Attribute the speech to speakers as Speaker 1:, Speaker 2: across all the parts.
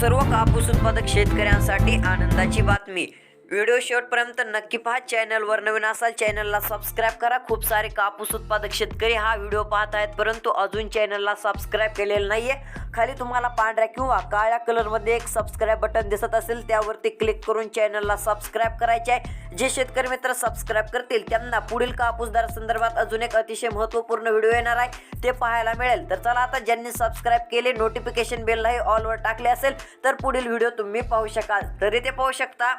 Speaker 1: सर्व कापूस उत्पादक शेतकऱ्यांसाठी आनंदाची बातमी. व्हिडिओ शेवटपर्यंत नक्की पहा. चॅनलवर नवीन असाल चॅनलला सबस्क्राईब करा. खूप सारे कापूस उत्पादक शेतकरी हा व्हिडिओ पाहत आहेत परंतु अजून चॅनलला सबस्क्राईब केलेलं आहे खाली तुम्हाला पांढऱ्या किंवा काळ्या कलरमध्ये एक सबस्क्राईब बटन दिसत असेल त्यावरती क्लिक करून चॅनलला सबस्क्राईब करायचे आहे. जे शेतकरी मित्र सबस्क्राईब करतील त्यांना पुढील कापूस दर संदर्भात अजून एक अतिशय महत्त्वपूर्ण व्हिडिओ येणार आहे. ते पाहायला मिळेल. तर चला आता ज्यांनी सबस्क्राईब केले नोटिफिकेशन बेललाही ऑलवर टाकले असेल तर पुढील व्हिडिओ तुम्ही पाहू शकाल. तरी ते पाहू शकता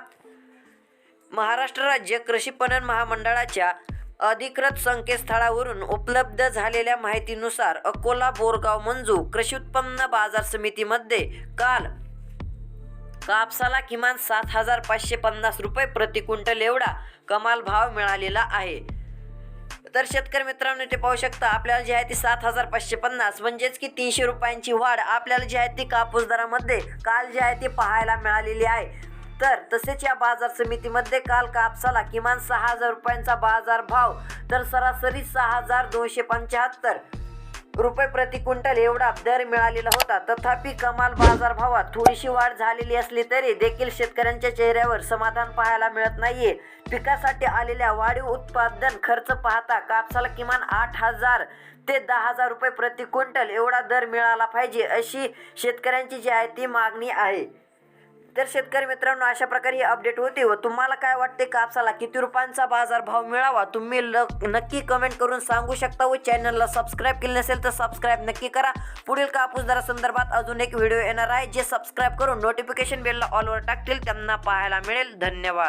Speaker 1: महाराष्ट्र राज्य कृषी पणन महामंडळाच्या अधिकृत संकेतस्थळावरून उपलब्ध झालेल्या माहितीनुसार अकोला बोरगाव मंजू कृषी उत्पन्न बाजार समितीमध्ये काल कापसाला किमान सात हजार पाचशे पन्नास रुपये प्रति क्विंटल एवढा कमाल भाव मिळालेला आहे. तर शेतकरी मित्रांनो ते पाहू शकता आपल्याला जी आहे ती सात हजार पाचशे पन्नास. म्हणजेच की तीनशे रुपयांची वाढ आपल्याला जी आहे ती कापूस दरामध्ये काल जी आहे ती पाहायला मिळालेली आहे. तर तसेच या बाजार समितीमध्ये काल कापसाला किमान सहा हजार रुपयांचा बाजार भाव तर सरासरी सहा हजार दोनशे पंच्याहत्तर रुपये प्रति क्विंटल एवढा दर मिळालेला होता. तथापि कमाल बाजार भावात थोडीशी वाढ झालेली असली तरी देखील शेतकऱ्यांच्या चेहऱ्यावर समाधान पाहायला मिळत नाहीये. पिकासाठी आलेल्या वाढीव उत्पादन खर्च पाहता कापसाला किमान आठ हजार ते दहा हजार रुपये प्रति क्विंटल एवढा दर मिळाला पाहिजे अशी शेतकऱ्यांची जी आहे ती मागणी आहे. तर शेतकरी मित्रांनो अशा प्रकारे ही अपडेट होते व तुम्हाला काय वाटते कापसाला किती रुपयांचा बाजार भाव मिळावा? तुम्ही ल नक्की कमेंट करून सांगू शकता व चॅनलला सबस्क्राईब केले नसेल तर सबस्क्राईब नक्की करा. पुढील कापूस दरासंदर्भात अजून एक व्हिडिओ येणार आहे. जे सबस्क्राईब करून नोटिफिकेशन बेलला ऑलवर टाकतील त्यांना पाहायला मिळेल. धन्यवाद.